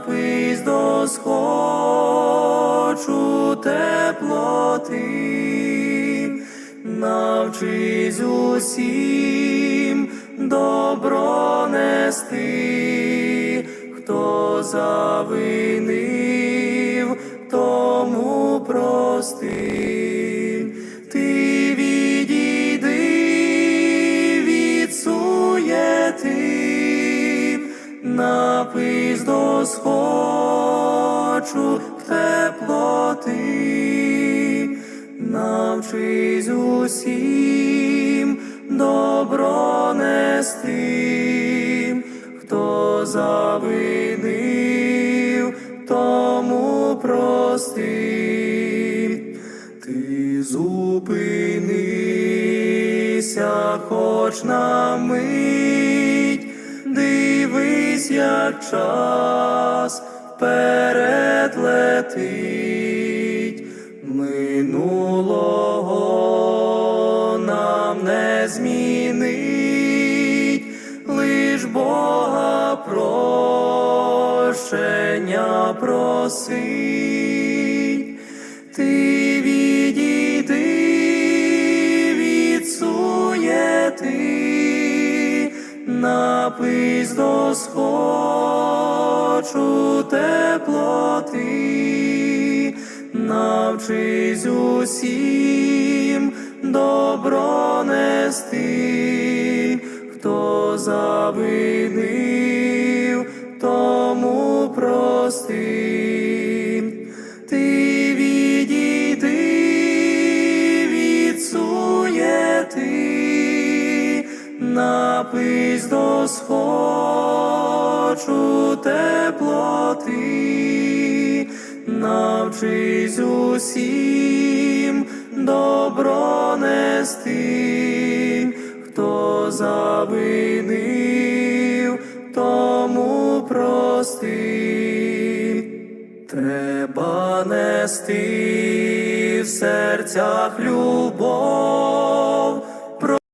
Напись до схочу теплоти, навчись усім добро нести, хто завинив, тому прости. Ти відійди напись до схочу теплоти, навчись усім добро нести, хто завинив, тому прости. Ти зупинися, хоч на мить, дивись, як час вперед летить, минулого нам не змінить, лиш Бога прощення просить. Напись до схочу теплоти, навчись усім добро нести, хто завинив, тому прости. Напись до схочу теплоти, навчись усім добро нести, хто завинив, тому прости. Треба нести в серцях любов,